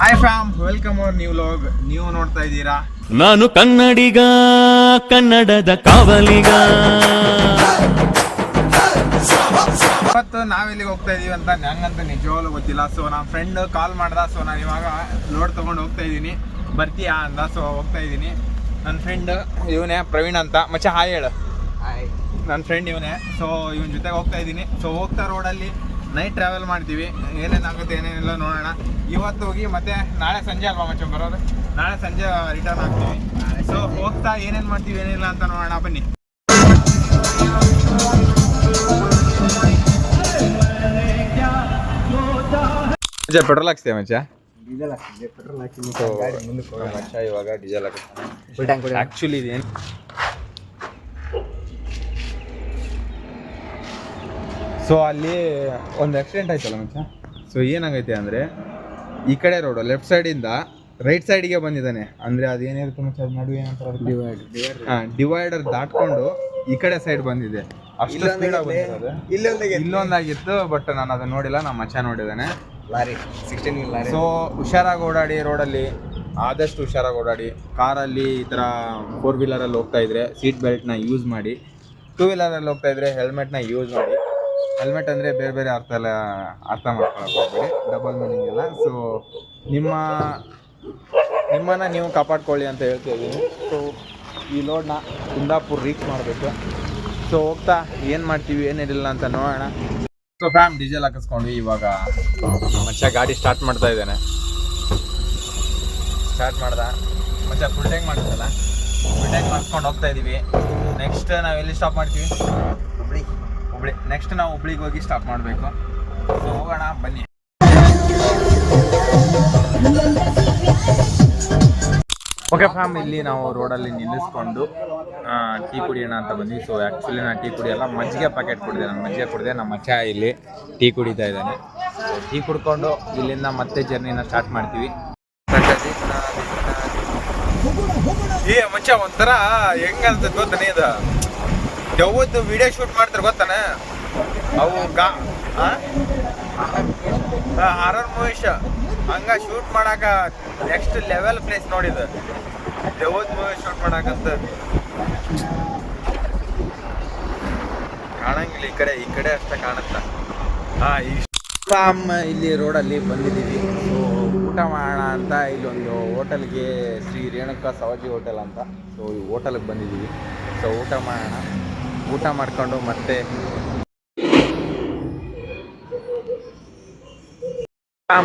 Hi from welcome our new vlog ನೀವು ನೋಡ್ತಾ ಇದ್ದೀರಾ? ನಾನು ಕನ್ನಡಿಗ ಕನ್ನಡದ ಕಾವಲಿಗ. ಇವತ್ತು ನಾವೆಲ್ಲಿಗೆ ಹೋಗ್ತಾ ಇದೀವಿ ಅಂತ ನಂಗಂತ ನಿಜವಾಗ್ಲೂ ಗೊತ್ತಿಲ್ಲ. ಸೊ ನಮ್ಮ ಫ್ರೆಂಡ್ ಕಾಲ್ ಮಾಡ್ದ. ಸೊ ನಾನು ಇವಾಗ ಲೋಡ್ ತಗೊಂಡು ಹೋಗ್ತಾ ಇದ್ದೀನಿ ಬರ್ತೀಯಾ ಅಂದ. ಸೊ ಹೋಗ್ತಾ ಇದ್ದೀನಿ ನನ್ನ ಫ್ರೆಂಡ್ ಇವನೇ ಪ್ರವೀಣ್ ಅಂತ. ಮಚ್ಚ ಹಾಯ್ ಹೇಳು. ಹಾಯ್ ನನ್ನ ಫ್ರೆಂಡ್ ಇವನೇ. ಸೊ ಇವನ ಜೊತೆಗೆ ಹೋಗ್ತಾ ಇದ್ದೀನಿ ಸೊ ಹೋಗ್ತಾ ರೋಡಲ್ಲಿ ನೈಟ್ ಟ್ರಾವೆಲ್ ಮಾಡ್ತೀವಿ. ಏನೇನಾಗುತ್ತೆ ಏನೇನಿಲ್ಲ ನೋಡೋಣ. ಇವತ್ತು ಹೋಗಿ ಮತ್ತೆ ನಾಳೆ ಸಂಜೆ ಅಲ್ವಾ ಮಚ್ಚ ಬರೋದು? ನಾಳೆ ಸಂಜೆ ರಿಟರ್ನ್ ಆಗ್ತೀವಿ. ಸೊ ಹೋಗ್ತಾ ಏನೇನು ಮಾಡ್ತೀವಿ ಏನಿಲ್ಲ ಅಂತ ನೋಡೋಣ ಬನ್ನಿ. ಮಚ್ಚ ಪೆಟ್ರೋಲ್ ಹಾಕ್ಸ್ತೇವೆ ಮಚ್ಚ? ಡೀಸೆಲ್ ಹಾಕ್ತೀವಿ ಪೆಟ್ರೋಲ್ ಹಾಕಿ ಮುಂದಕ್ಕೆ ಹೋಗೋಣ ಮಚ್ಚ ಇವಾಗ ಡೀಸೆಲ್ ಹಾಕ್ತೀವಿ ಆ್ಯಕ್ಚುಲಿ ಆಕ್ಚುಲಿ ಇದೇನು ಸೊ ಅಲ್ಲಿ ಒಂದು ಆಕ್ಸಿಡೆಂಟ್ ಆಯ್ತಲ್ಲ ಮಚ್ಚ? ಸೊ ಏನಾಗೈತೆ ಅಂದರೆ ಈ ಕಡೆ ರೋಡು ಲೆಫ್ಟ್ ಸೈಡಿಂದ ರೈಟ್ ಸೈಡಿಗೆ ಬಂದಿದ್ದಾನೆ. ಅಂದರೆ ಅದೇನಿರುತ್ತೆ ಮಚ್ಚ? ನಡುವೆ ಏನಂತಾರೆ ಡಿವೈಡ್ ಹಾಂ ಡಿವೈಡರ್ ದಾಟ್ಕೊಂಡು ಈ ಕಡೆ ಸೈಡ್ ಬಂದಿದೆ. ಅಷ್ಟು ಇಲ್ಲೊಂದಾಗಿತ್ತು ಬಟ್ ನಾನು ಅದನ್ನ ನೋಡಿಲ್ಲ ನಮ್ಮ ಮಚ್ಚ ನೋಡಿದ್ದಾನೆ. Lorry sixteen lorry. ಸೊ ಹುಷಾರಾಗಿ ಓಡಾಡಿ ರೋಡಲ್ಲಿ ಆದಷ್ಟು ಹುಷಾರಾಗಿ ಓಡಾಡಿ ಕಾರಲ್ಲಿ ಈ ಥರ ಫೋರ್ ವೀಲರಲ್ಲಿ ಹೋಗ್ತಾ ಇದ್ರೆ ಸೀಟ್ ಬೆಲ್ಟ್ನ ಯೂಸ್ ಮಾಡಿ ಟೂ ವೀಲರಲ್ಲಿ ಹೋಗ್ತಾ ಇದ್ರೆ ಹೆಲ್ಮೆಟ್ನ ಯೂಸ್ ಮಾಡಿ ಹೆಲ್ಮೆಟ್ ಅಂದರೆ ಬೇರೆ ಬೇರೆ ಅರ್ಥ ಎಲ್ಲ ಅರ್ಥ ಮಾಡ್ಕೊಳಕ್ಕೆ ಹೋಗ್ಬೇಡಿ. ಡಬಲ್ ಮೀನಿಂಗ್ ಎಲ್ಲ. ಸೊ ನಿಮ್ಮ, ನಿಮ್ಮನ್ನ ನೀವು ಕಾಪಾಡ್ಕೊಳ್ಳಿ ಅಂತ ಹೇಳ್ತಾ ಸೊ ಈ ಲೋಡ್ನ ಕುಂದಾಪುರ್ ರೀಚ್ ಮಾಡಬೇಕು. ಸೊ ಹೋಗ್ತಾ, ಏನು ಮಾಡ್ತೀವಿ ಏನಿರಲಿಲ್ಲ ಅಂತ ನೋಡೋಣ. ಸೊ ಫ್ಯಾಮ್ ಡೀಸೆಲ್ ಹಾಕಿಸ್ಕೊಂಡ್ವಿ ಇವಾಗ ಮಚ್ಚ ಗಾಡಿ ಸ್ಟಾರ್ಟ್ ಮಾಡ್ತಾ ಇದ್ದೇನೆ. ಸ್ಟಾರ್ಟ್ ಮಾಡ್ದ. ಮಚ್ಚ ಫುಲ್ ಟ್ಯಾಂಕ್ ಮಾಡಿದ್ರಲ್ಲ ಫುಲ್ ಟ್ಯಾಂಕ್ ಮಾಡಿಸ್ಕೊಂಡು ಹೋಗ್ತಾ ಇದ್ದೀವಿ ನೆಕ್ಸ್ಟ್ ನಾವು ಎಲ್ಲಿ ಸ್ಟಾಪ್ ಮಾಡ್ತೀವಿ? ಹುಬ್ಳಿ ನೆಕ್ಸ್ಟ್ ನಾವು ಹುಬ್ಳಿಗೆ ಹೋಗಿ ಸ್ಟಾಪ್ ಮಾಡಬೇಕು. ಸೊ ಹೋಗೋಣ ಬನ್ನಿ. ಓಕೆ ಫ್ಯಾಮ್ ಇಲ್ಲಿ ನಾವು ರೋಡಲ್ಲಿ ನಿಲ್ಲಿಸ್ಕೊಂಡು ಟೀ ಕುಡಿಯೋಣ ಅಂತ ಬಂದ್ವಿ. ಸೊ ಆ್ಯಕ್ಚುಲಿ ನಾನು ಟೀ ಕುಡಿಯಲ್ಲ ಮಜ್ಜಿಗೆ ಪ್ಯಾಕೆಟ್ ಕುಡಿದೆ ನಾನು. ಮಜ್ಜಿಗೆ ಕುಡಿದೆ ನಮ್ಮ ಅಚ್ಚ ಇಲ್ಲಿ ಟೀ ಕುಡಿತಾ ಇದ್ದಾನೆ. ಸೊ ಟೀ ಕುಡ್ಕೊಂಡು ಇಲ್ಲಿಂದ ಮತ್ತೆ ಜರ್ನಿನ ಸ್ಟಾರ್ಟ್ ಮಾಡ್ತೀವಿ. ಏ ಮಚ್ಚ ಒಂಥರ ಹೆಂಗಂತ ಗೊತ್ತಾನೆ ಇದು ಯಾವತ್ತು ವಿಡಿಯೋ ಶೂಟ್ ಮಾಡ್ತಾರೆ ಗೊತ್ತಾನ? ಅವು ಗಾ ಹಾರರ್ ಮೂವೀಸ್ ಹಂಗ ಶೂಟ್ ಮಾಡಾಕ ನೆಕ್ಸ್ಟ್ ಲೆವೆಲ್ ಪ್ಲೇಸ್ ನೋಡಿದ. ಯಾವತ್ತು ಮೂವಿ ಶೂಟ್ ಮಾಡಾಕಂತ. ಕಾಣಂಗಿಲ್ಲ, ಈ ಕಡೆ ಈ ಕಡೆ ಅಷ್ಟೇ ಕಾಣುತ್ತ. ಹಾ ಇಷ್ಟಾಮ್ ಇಲ್ಲಿ ರೋಡಲ್ಲಿ ಬಂದಿದ್ದೀವಿ. ಸೊ ಊಟ ಮಾಡೋಣ ಅಂತ ಇಲ್ಲೊಂದು ಹೋಟೆಲ್ಗೆ ಶ್ರೀ ರೇಣುಕಾ ಸವಾಜಿ ಹೋಟೆಲ್ ಅಂತ. ಸೊ ಈ ಹೋಟೆಲ್ಗೆ ಬಂದಿದ್ದೀವಿ. ಸೊ ಊಟ ಮಾಡೋಣ. ಊಟ ಮಾಡ್ಕೊಂಡು ಮತ್ತೆ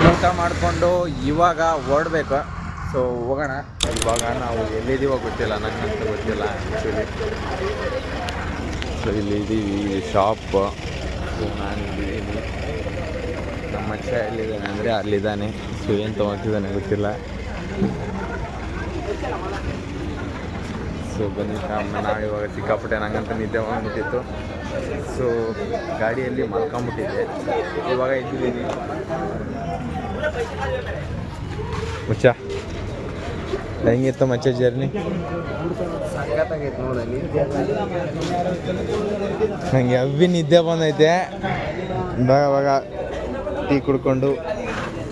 ಊಟ ಮಾಡಿಕೊಂಡು ಇವಾಗ ಓಡಬೇಕು. ಸೊ ಹೋಗೋಣ. ಇವಾಗ ನಾವು ಎಲ್ಲಿದ್ದೀವೋ ಗೊತ್ತಿಲ್ಲ ನನಗಂತೂ ಗೊತ್ತಿಲ್ಲ ಆ್ಯಕ್ಚುಲಿ ಸೊ ಇಲ್ಲಿ ಶಾಪ್ ಸೊ ನಾನು ಇಲ್ಲಿದ್ದೀನಿ ನಮ್ಮ ಮಚ್ಚ ಎಲ್ಲಿದ್ದಾನೆ ಅಂದರೆ ಅಲ್ಲಿದ್ದಾನೆ. ಸೊ ಏನು ತೊಗೊತಿದ್ದಾನೆ ಗೊತ್ತಿಲ್ಲ. ಸೊ ಬನ್ನಿ. ನಾವು ಇವಾಗ ಸಿಕ್ಕಾಪಟ್ಟೆ ನಂಗಂತ ನಿದ್ದೆ ಬಂದ್ಬಿಟ್ಟಿತ್ತು ಸೊ ಗಾಡಿಯಲ್ಲಿ ಮಲ್ಕೊಂಬಿಟ್ಟಿದ್ದೆ. ಇವಾಗ ಇದ್ದಿದ್ದೀನಿ ಮುಚ್ಚ. ಹೆಂಗಿತ್ತು ಮಚ್ಚ ಜರ್ನಿ ನನಗೆ ಅವಿ ನಿದ್ದೆ ಬಂದೈತೆ. ಇವಾಗ ಇವಾಗ ಟೀ ಕುಡ್ಕೊಂಡು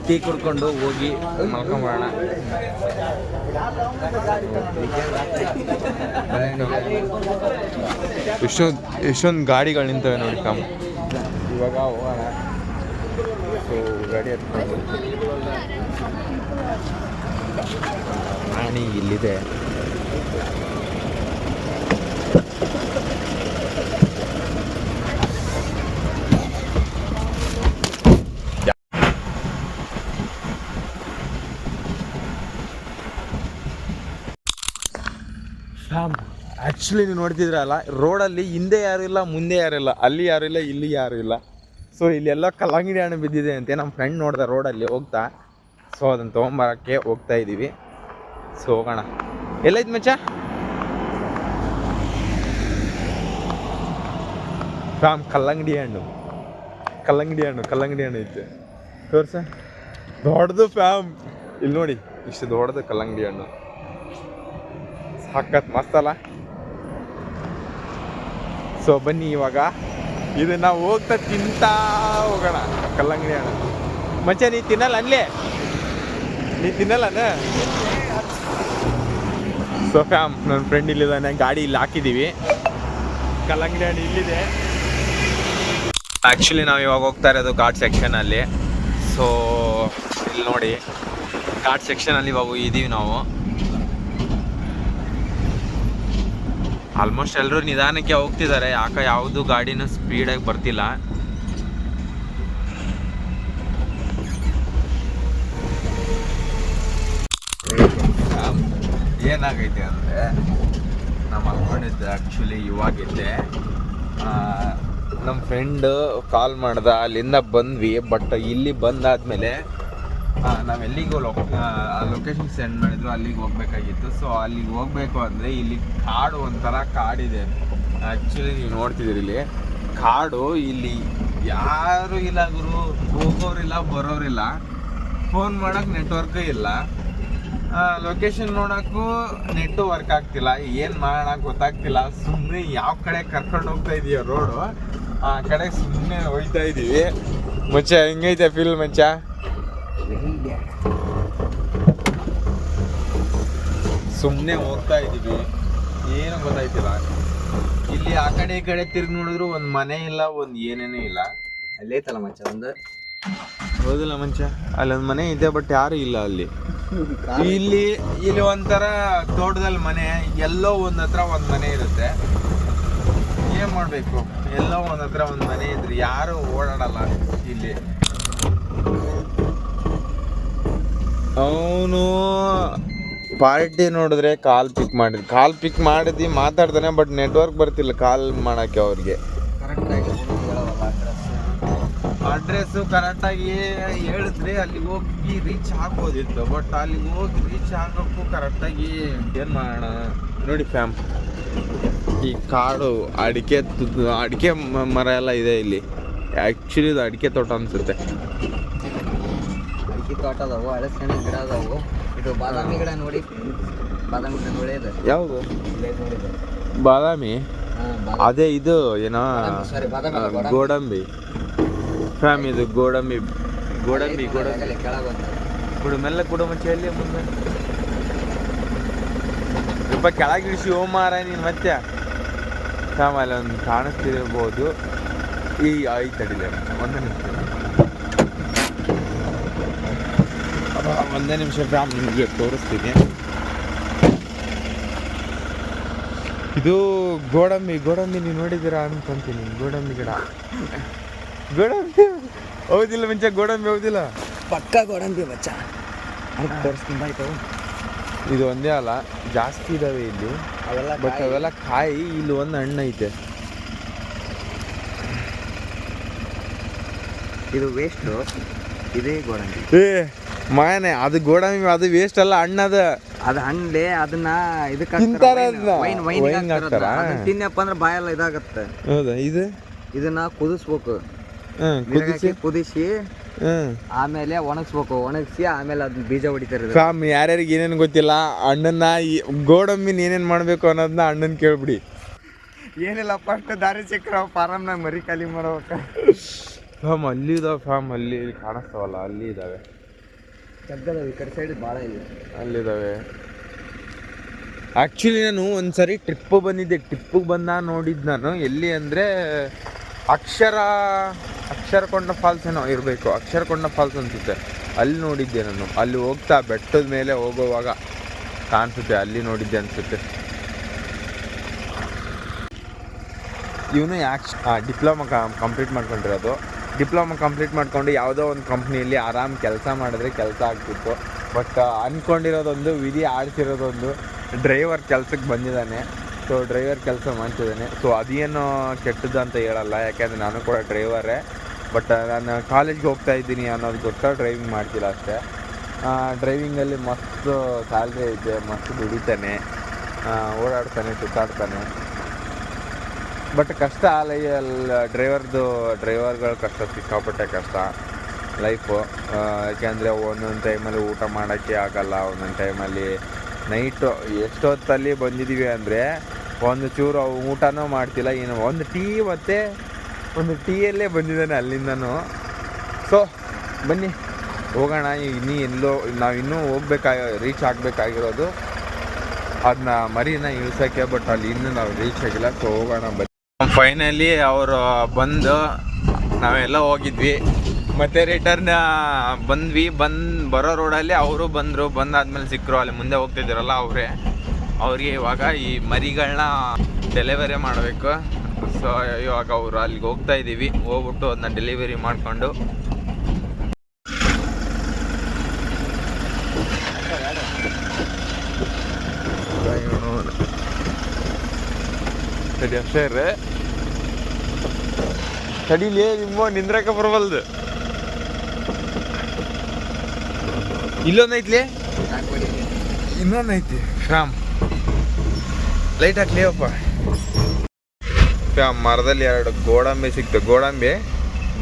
ಟೀ ಕುಡ್ಕೊಂಡು ಹೋಗಿ ಮಲ್ಕೊಂಬೋಣ ಎಷ್ಟೊಂದು ಎಷ್ಟೊಂದು ಗಾಡಿಗಳು ನಿಂತವೆ ನೋಡಿ ಕಮ್. ಇವಾಗ ಹೋಗೋಣ. ಸೊ ಗಾಡಿ ಹತ್ಕೊಂಡು. ಪ್ರಾಣಿ ಇಲ್ಲಿದೆ. ಆ್ಯಕ್ಚುಲಿ ನೀವು ನೋಡ್ತಿದ್ರಲ್ಲ ರೋಡಲ್ಲಿ ಹಿಂದೆ ಯಾರು ಇಲ್ಲ, ಮುಂದೆ ಯಾರು ಇಲ್ಲ. ಅಲ್ಲಿ ಯಾರು ಇಲ್ಲ, ಇಲ್ಲಿ ಯಾರು ಇಲ್ಲ. ಸೊ ಇಲ್ಲೆಲ್ಲ ಕಲ್ಲಂಗಡಿ ಹಣ್ಣು ಬಿದ್ದಿದೆ ಅಂತೆ. ನಮ್ಮ ಫ್ರೆಂಡ್ ನೋಡಿದೆ ರೋಡಲ್ಲಿ ಹೋಗ್ತಾ. ಸೊ ಅದನ್ನು ತೊಗೊಂಬರೋಕ್ಕೆ ಹೋಗ್ತಾ ಇದ್ದೀವಿ ಸೊ ಹೋಗೋಣ. ಎಲ್ಲೈತೆ ಮಚ್ಚ? ಫ್ಯಾಮ್ ಕಲ್ಲಂಗಡಿ ಹಣ್ಣು. ಕಲ್ಲಂಗಡಿ ಹಣ್ಣು ಕಲ್ಲಂಗಡಿ ಹಣ್ಣು ಇತ್ತು. ತೋರ್ಸ. ದೊಡ್ಡದು ಫ್ಯಾಮ್. ಇಲ್ಲಿ ನೋಡಿ, ಇಷ್ಟು ದೊಡ್ಡದು ಕಲ್ಲಂಗಡಿ ಹಣ್ಣು. ಸಾಕತ್ ಮಸ್ತಲ್ಲ ಸೊ ಬನ್ನಿ ಇವಾಗ. ಇದನ್ನ ಹೋಗ್ತಾ ತಿಂತಾ ಹೋಗೋಣ. ಕಲ್ಲಂಗಡಿ ಹಣ್ಣು ಮಂಚ, ನೀ ತಿನ್ನಲ್ಲ ಅಲ್ಲೇ ನೀ ತಿನ್ನಲ್ಲನ ಸೊ ಫ್ಯಾಮ್ ನನ್ನ ಫ್ರೆಂಡ್ ಇಲ್ಲಿದ್ದಾನೆ. ಗಾಡಿ ಇಲ್ಲಿ ಹಾಕಿದ್ದೀವಿ. ಕಲ್ಲಂಗಡಿ ಹಣ್ಣು ಇಲ್ಲಿದೆ. ಆ್ಯಕ್ಚುಲಿ ನಾವು ಇವಾಗ ಹೋಗ್ತಾ ಇರೋದು ಘಾಟ್ ಸೆಕ್ಷನಲ್ಲಿ ಸೊ ಇಲ್ಲಿ ನೋಡಿ. ಘಾಟ್ ಸೆಕ್ಷನಲ್ಲಿ ಇವಾಗ ಇದ್ದೀವಿ ನಾವು. ಆಲ್ಮೋಸ್ಟ್ ಎಲ್ಲರೂ ನಿಧಾನಕ್ಕೆ ಹೋಗ್ತಿದ್ದಾರೆ. ಯಾಕೆ ಯಾವುದು ಗಾಡಿನೂ ಸ್ಪೀಡಾಗಿ ಬರ್ತಿಲ್ಲ. ಏನಾಗೈತೆ ಅಂದರೆ ನಮ್ಮ ಅನ್ಕೊಂಡಿದ್ದೆ ಆ್ಯಕ್ಚುಲಿ ಇವಾಗಿದ್ದೆ. ನಮ್ಮ ಫ್ರೆಂಡ್ ಕಾಲ್ ಮಾಡ್ದೆ, ಅಲ್ಲಿಂದ ಬಂದ್ವಿ ಬಟ್ ಇಲ್ಲಿ ಬಂದಾದ್ಮೇಲೆ ನಾವು ಎಲ್ಲಿಗೆ ಲೊಕೇಶನ್ ಸೆಂಡ್ ಮಾಡಿದ್ರು ಅಲ್ಲಿಗೆ ಹೋಗ್ಬೇಕಾಗಿತ್ತು. ಸೊ ಅಲ್ಲಿಗೆ ಹೋಗ್ಬೇಕು ಅಂದರೆ ಇಲ್ಲಿ ಕಾಡು ಒಂಥರ ಕಾಡಿದೆ. ಆ್ಯಕ್ಚುಲಿ ನೀವು ನೋಡ್ತಿದ್ದೀರಿ ಇಲ್ಲಿ. ಕಾಡು ಇಲ್ಲಿ ಯಾರು ಇಲ್ಲ ಗುರು. ಹೋಗೋರಿಲ್ಲ, ಬರೋರಿಲ್ಲ. ಫೋನ್ ಮಾಡೋಕೆ ನೆಟ್ವರ್ಕ್ ಇಲ್ಲ. ಲೊಕೇಶನ್ ನೋಡೋಕ್ಕೂ ನೆಟ್ಟು ವರ್ಕ್ ಆಗ್ತಿಲ್ಲ. ಏನು ಮಾಡೋಣ ಗೊತ್ತಾಗ್ತಿಲ್ಲ. ಸುಮ್ಮನೆ ಯಾವ ಕಡೆ ಕರ್ಕೊಂಡು ಹೋಗ್ತಾ ಇದೆಯೋ ರೋಡು ಆ ಕಡೆ ಸುಮ್ಮನೆ ಹೋಯ್ತಾ ಇದ್ದೀವಿ ಮುಂಚೆ ಹೆಂಗೈತೆ ಫೀಲ್ ಮುಂಚ ಸುಮ್ಮನೆ ಹೋಗ್ತಾ ಇದೀವಿ ಏನು ಗೊತ್ತಾಯ್ತಿಲ್ಲ. ಇಲ್ಲಿ ಆ ಕಡೆ ಈ ಕಡೆ ತಿರುಗಿ ನೋಡಿದ್ರು ಒಂದು ಮನೆ ಇಲ್ಲ, ಒಂದು ಏನೇನೂ ಇಲ್ಲ. ಅಲ್ಲೈತಲ್ಲ ಮಚ್ಚ ಒಂದು? ಹೌದಿಲ್ಲ ಮಂಚ. ಅಲ್ಲೊಂದು ಮನೆ ಇದೆ, ಬಟ್ ಯಾರು ಇಲ್ಲ ಅಲ್ಲಿ. ಇಲ್ಲಿ ಇಲ್ಲಿ ಒಂಥರ ತೋಟದಲ್ಲಿ ಮನೆ, ಎಲ್ಲೋ ಒಂದ್ ಹತ್ರ ಒಂದ್ ಮನೆ ಇರುತ್ತೆ. ಏನ್ ಮಾಡ್ಬೇಕು? ಎಲ್ಲೋ ಒಂದ್ ಹತ್ರ ಒಂದ್ ಮನೆ ಇದ್ರೆ ಯಾರು ಓಡಾಡಲ್ಲ ಇಲ್ಲಿ. ಅವನು ಪಾರ್ಟಿ ನೋಡಿದ್ರೆ ಕಾಲ್ ಪಿಕ್ ಮಾಡಿದ್ ಕಾಲ್ ಪಿಕ್ ಮಾಡಿದ್ವಿ ಮಾತಾಡ್ತಾನೆ ಬಟ್ ನೆಟ್ವರ್ಕ್ ಬರ್ತಿಲ್ಲ ಕಾಲ್ ಮಾಡೋಕ್ಕೆ ಅವ್ರಿಗೆ. ಅಡ್ರೆಸ್ಸು ಕರೆಕ್ಟಾಗಿ ಹೇಳಿದ್ರೆ ಅಲ್ಲಿಗೆ ಹೋಗಿ ರೀಚ್ ಆಗ್ಬೋದಿತ್ತು ಬಟ್ ಅಲ್ಲಿಗೆ ಹೋಗಿ ರೀಚ್ ಆಗೋಕ್ಕೂ ಕರೆಕ್ಟಾಗಿ ಏನು ಮಾಡೋಣ? ನೋಡಿ ಫ್ಯಾಮ್ ಈ ಕಾಡು ಅಡಿಕೆ ಅಡಿಕೆ ಮರ ಎಲ್ಲ ಇದೆ ಇಲ್ಲಿ. ಆ್ಯಕ್ಚುಲಿ ಇದು ಅಡಿಕೆ ತೋಟ ಅನಿಸುತ್ತೆ. ಅಡಿಕೆ ತೋಟ ಅದಾವು ಹಳಸಿನ ಗಿಡ ಅದಾವು. ಇದು ಬಾದಾಮಿ ಗಿಡ ನೋಡಿ. ಬಾದಾಮಿ ಗಿಡ ಇದೆ ಯಾವುದು? ಇಲ್ಲೇ ನೋಡಿದೆ. ಬಾದಾಮಿ? ಅದೇ ಇದು ಏನೋ ಗೋಡಂಬಿ. ಫ್ಯಾಮ್ ಇದು ಗೋಡಂಬಿ ಗೋಡಂಬಿ ಗೋಡಂಬಿ. ಕೊಡು ಮೆಲ್ಲ ಕುಡು ಮಚ್ಚಲ್ಲಿ ಮುಂದೆ. ಸ್ವಲ್ಪ ಕೆಳಗಿಳಿಸಿ ಓ ಮಾರ ನೀನು ಮತ್ತೆ. ಆಮೇಲೆ ಒಂದು ಕಾಣಿಸ್ತಿರ್ಬೋದು. ಈ ಐ ತಡಿಲೆ ಒಂದು ನಿಮಿಷ. ಒಂದೇ ನಿಮಿಷ ಫ್ಯಾಮ್ ನಿಮಗೆ ತೋರಿಸ್ತೀನಿ. ಇದು ಗೋಡಂಬಿ ಗೋಡಂಬಿ ನೀವು ನೋಡಿದ್ದೀರಾ ಅನ್ಕೊಂತೀನಿ ಗೋಡಂಬಿ ಗಿಡ. ಗೋಡಂಬಿ ಹೌದಿಲ್ಲ ಮುಂಚೆ ಗೋಡಂಬಿ ಹೌದಿಲ್ಲ? ಪಕ್ಕ ಗೋಡಂಬಿ ಬಚ್ಚ ತೋರಿಸ್ತೀನಿ ಆಯ್ತು ಇದು ಒಂದೇ ಅಲ್ಲ ಜಾಸ್ತಿ ಇದಾವೆ ಇಲ್ಲಿ. ಅವೆಲ್ಲ ಬಟ್. ಅವೆಲ್ಲ ಕಾಯಿ ಇಲ್ಲಿ ಒಂದು ಹಣ್ಣು ಐತೆ. ಇದು ವೇಸ್ಟು ಇದೇ ಗೋಡಂಬಿ. ಏ ಮಾಯನೆ ಅದು ಗೋಡಂಬಿ ಅದು ವೇಸ್ಟ್ ಅಲ್ಲ ಹಣ್ಣದ. ಅದು ಹಣ್ಣೆ ಅದನ್ನ ಇದಕ್ಕೆ ತಿಂತಾರ ವೈನ್. ವೈನ್ wine ಹಾಕ್ತಾರ? ತಿನ್ನಪ್ಪ ಅಂದ್ರೆ ಬಾಯೆಲ್ಲ ಇದಾಗತ್ತೆ. ಹೌದಾ? ಇದು? ಇದನ್ನ ಕುದಿಸ್ಬೇಕು. ಕುದಿಸಿ. ಕುದಿಸಿ ಆಮೇಲೆ ಒಣಗಿಸ್ಬೇಕು. ಒಣಗಿಸಿ ಆಮೇಲೆ ಅದನ್ನ ಬೀಜ ಹೊಡಿತಾರೆ. ಫ್ಯಾಮ್ ಯಾರ್ಯಾರಿಗೆ ಏನೇನು ಗೊತ್ತಿಲ್ಲ ಅಣ್ಣನ್ನ ಗೋಡಂಬಿನ ಏನೇನು ಮಾಡಬೇಕು ಅನ್ನೋದನ್ನ ಅಣ್ಣನ ಕೇಳ್ಬಿಡಿ. ಏನಿಲ್ಲ ಫಸ್ಟ್ ದಾರಿ ಸಿಕ್ಕರ ಫಾರಮ್ನಾಗ ಮರಿ ಖಾಲಿ ಮಾಡ್ಬೇಕು ಫ್ಯಾಮ್ ಅಲ್ಲಿ ಇದಾವೆ ಫ್ಯಾಮ್ ಅಲ್ಲಿ ಕಾಣಿಸ್ತಾವಲ್ಲ ಅಲ್ಲಿ ಇದಾವೆ. ಈ ಸೈಡ್ ಭಾಳ ಇದೆ. ಅಲ್ಲಿದ್ದಾವೆ. ಆ್ಯಕ್ಚುಲಿ ನಾನು ಒಂದ್ಸರಿ ಟ್ರಿಪ್ ಬಂದಿದ್ದೆ. ಟ್ರಿಪ್ಪಿಗೆ ಬಂದ ನೋಡಿದ್ದು ನಾನು, ಎಲ್ಲಿ ಅಂದರೆ ಅಕ್ಷರ, ಅಕ್ಷರಕೊಂಡ ಫಾಲ್ಸ್ ಏನೋ ಇರಬೇಕು, ಅಕ್ಷರಕೊಂಡ ಫಾಲ್ಸ್ ಅನ್ಸುತ್ತೆ. ಅಲ್ಲಿ ನೋಡಿದ್ದೆ ನಾನು. ಅಲ್ಲಿ ಹೋಗ್ತಾ ಬೆಟ್ಟದ ಮೇಲೆ ಹೋಗುವಾಗ ಕಾಣಿಸುತ್ತೆ, ಅಲ್ಲಿ ನೋಡಿದ್ದೆ ಅನ್ಸುತ್ತೆ. ಇವನು ಯಾಕೆ ಡಿಪ್ಲೊಮಾ ಕಂಪ್ಲೀಟ್ ಮಾಡ್ಕೊಂಡಿರೋದು. ಡಿಪ್ಲೊಮಾ ಕಂಪ್ಲೀಟ್ ಮಾಡ್ಕೊಂಡು ಯಾವುದೋ ಒಂದು ಕಂಪ್ನಿಯಲ್ಲಿ ಆರಾಮ್ ಕೆಲಸ ಮಾಡಿದ್ರೆ ಕೆಲಸ ಆಗ್ತಿತ್ತು. ಬಟ್ ಅಂದ್ಕೊಂಡಿರೋದೊಂದು ವಿಧಿ ಆಡ್ತಿರೋದೊಂದು ಡ್ರೈವರ್ ಕೆಲಸಕ್ಕೆ ಬಂದಿದ್ದಾನೆ. ಸೊ ಡ್ರೈವರ್ ಕೆಲಸ ಮಾಡ್ತಿದ್ದಾನೆ. ಸೊ ಅದೇನು ಕೆಟ್ಟದ್ದು ಅಂತ ಹೇಳಲ್ಲ. ಯಾಕೆಂದರೆ ನಾನು ಕೂಡ ಡ್ರೈವರೇ. ಬಟ್, ನಾನು ಕಾಲೇಜ್ಗೆ ಹೋಗ್ತಾ ಇದ್ದೀನಿ ಅನ್ನೋದಕ್ಕೋಸ್ಕರ ಡ್ರೈವಿಂಗ್ ಮಾಡ್ತಿಲ್ಲ ಅಷ್ಟೇ. ಡ್ರೈವಿಂಗಲ್ಲಿ ಮಸ್ತು ಸ್ಯಾಲ್ರಿ ಇದೆ ಮಸ್ತ್ ದುಡಿತಾನೆ. ಓಡಾಡ್ತಾನೆ, ಸುತ್ತಾಡ್ತಾನೆ. ಬಟ್ ಕಷ್ಟ ಅಲ್ಲಿ ಡ್ರೈವರ್ದು, ಡ್ರೈವರ್ಗಳ ಕಷ್ಟ, ಸಿಕ್ಕಾಪಟ್ಟೆ ಕಷ್ಟ. ಲೈಫು ಯಾಕೆಂದರೆ ಒಂದೊಂದು ಟೈಮಲ್ಲಿ ಊಟ ಮಾಡೋಕ್ಕೆ ಆಗಲ್ಲ, ಒಂದೊಂದು ಟೈಮಲ್ಲಿ ನೈಟು ಎಷ್ಟೊತ್ತಲ್ಲಿ ಬಂದಿದ್ದೀವಿ ಅಂದರೆ ಒಂದು ಚೂರು ಊಟನೂ ಮಾಡ್ತಿಲ್ಲ ಏನು ಒಂದು ಟೀ ಮತ್ತು ಒಂದು ಟೀಯಲ್ಲೇ ಬಂದಿದ್ದಾನೆ ಅಲ್ಲಿಂದನೂ. ಸೊ ಬನ್ನಿ, ಹೋಗೋಣ. ಇನ್ನೂ ಎಲ್ಲೋ, ನಾವು ಇನ್ನೂ ಹೋಗ್ಬೇಕಾಗ ರೀಚ್ ಆಗಬೇಕಾಗಿರೋದು. ಅದನ್ನ ಮರಿನ ಇಳಿಸೋಕ್ಕೆ ಬಟ್ ಅಲ್ಲಿ ಇನ್ನೂ ನಾವು ರೀಚ್ ಆಗಿಲ್ಲ. ಸೊ ಹೋಗೋಣ, ಬನ್ನಿ. ಫೈನಲಿ ಅವರು ಬಂದು ನಾವೆಲ್ಲ ಹೋಗಿದ್ವಿ. ಮತ್ತೆ ರಿಟರ್ನ್ ಬಂದ್ವಿ. ಬಂದು, ಬರೋ ರೋಡಲ್ಲಿ ಅವರು ಬಂದರು. ಬಂದಾದ್ಮೇಲೆ ಸಿಕ್ಕರು ಅಲ್ಲಿ ಮುಂದೆ ಹೋಗ್ತಿದ್ದಿರಲ್ಲ ಅವರೇ. ಅವ್ರಿಗೆ ಇವಾಗ ಈ ಮರಿಗಳನ್ನ ಡೆಲಿವರಿ ಮಾಡಬೇಕು. ಸೊ ಇವಾಗ ಅವರು ಅಲ್ಲಿಗೆ ಹೋಗ್ತಾ ಇದ್ದೀವಿ. ಹೋಗ್ಬಿಟ್ಟು ಅದನ್ನ ಡೆಲಿವರಿ ಮಾಡಿಕೊಂಡು. ಸರಿ, ಅಷ್ಟೇ ತಡೀಲಿ ನಿಮ್ಮ ನಿಂದ್ರಕ ಬರಬಲ್ದು ಇಲ್ಲೊಂದೈತ್ಲಿ? ಇನ್ನೊಂದೈತಿ. ಶ್ಯಾಮ್. ಲೈಟ್ ಹಾಕ್ಲಿ ಅಪ್ಪ. ಮರದಲ್ಲಿ ಎರಡು ಗೋಡಂಬಿ ಸಿಕ್ತು. ಗೋಡಂಬಿ?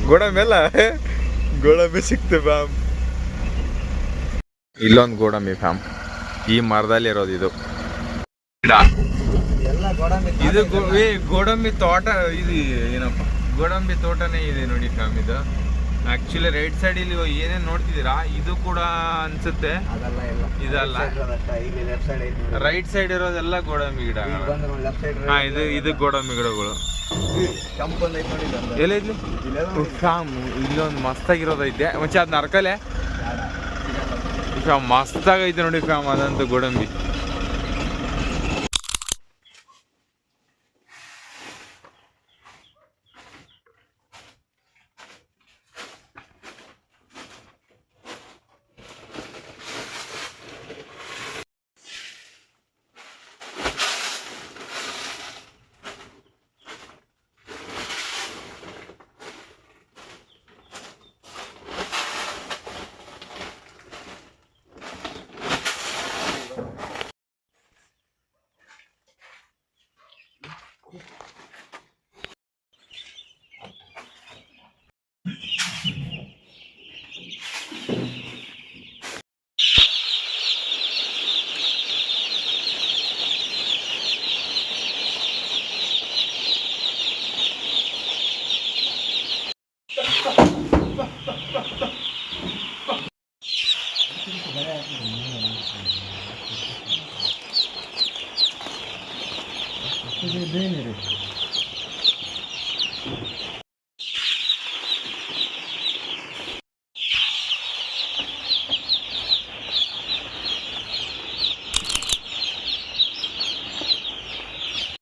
ಗೋಡಂಬಿ ಅಲ್ಲ? ಗೋಡಂಬಿ ಸಿಕ್ತು ಫ್ಯಾಮ್ ಇಲ್ಲೊಂದು ಗೋಡಂಬಿ ಫ್ಯಾಮ್ ಈ ಮರದಲ್ಲಿ ಇರೋದು ಇದು. ಇದು ಗೋಡಂಬಿ ತೋಟ ಇದು ಏನಪ್ಪ? ಗೋಡಂಬಿ ತೋಟನೇ ಇದೆ ನೋಡಿ ಫ್ಯಾಮ್ ಇದು. ಆಕ್ಚುಲಿ ರೈಟ್ ಸೈಡ್ ಇಲ್ಲಿ ಏನೇನ್ ನೋಡ್ತಿದ್ದೀರಾ? ಇದು ಕೂಡ ಅನ್ಸುತ್ತೆ. ಇದಲ್ಲ. ರೈಟ್ ಸೈಡ್ ಇರೋದೆಲ್ಲ ಗೋಡಂಬಿ ಗಿಡ. ಹಾ ಇದು ಇದು ಗೋಡಂಬಿ. ಗಿಡಗಳು. ನೋಡಿ. ಫ್ಯಾಮ್ ಇಲ್ಲೊಂದು ಮಸ್ತಾಗಿರೋದೈತೆ ಮುಂಚೆ ಅದ್ ನರ್ಕಲೆ ಫ್ಯಾಮ್ ಮಸ್ತಾಗೈತೆ ನೋಡಿ ಫ್ಯಾಮ್ ಅದಂತೂ ಗೋಡಂಬಿ.